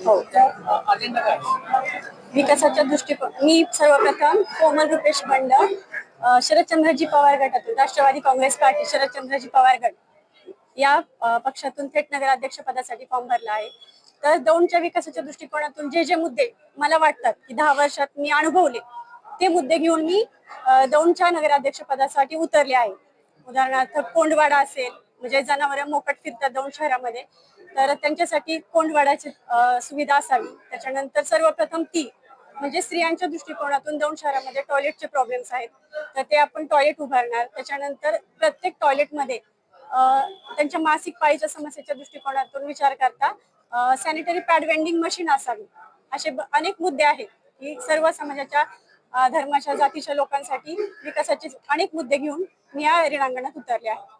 हो. विकासाच्या दृष्टिकोन मी सर्वप्रथम कोमल रुपेश बंड शरदचंद्रजी पवार गटातून राष्ट्रवादी काँग्रेस पार्टी शरदचंद्रजी पवार गट या पक्षातून थेट नगराध्यक्ष पदासाठी फॉर्म भरला आहे. तर दौंडच्या विकासाच्या दृष्टिकोनातून जे जे मुद्दे मला वाटतात की दहा वर्षात मी अनुभवले ते मुद्दे घेऊन मी दौंडच्या नगराध्यक्ष पदासाठी उतरले आहे. उदाहरणार्थ कोंडवाडा असेल म्हणजे जनावर मोकट फिरतात दौंड शहरामध्ये तर त्यांच्यासाठी कोंडवाडाची सुविधा असावी. त्याच्यानंतर सर्वप्रथम ती म्हणजे स्त्रियांच्या दृष्टिकोनातून दौंड शहरामध्ये टॉयलेटचे प्रॉब्लेम्स आहेत. तर ते आपण टॉयलेट उभारणार. त्याच्यानंतर प्रत्येक टॉयलेटमध्ये त्यांच्या मासिक पाळीच्या समस्येच्या दृष्टिकोनातून विचार करता सॅनिटरी पॅड वेंडिंग मशीन असावी. असे अनेक मुद्दे आहेत की सर्व समाजाच्या धर्माच्या जातीच्या लोकांसाठी विकासाचे अनेक मुद्दे घेऊन मी या रिणांगणात उतरले आहे.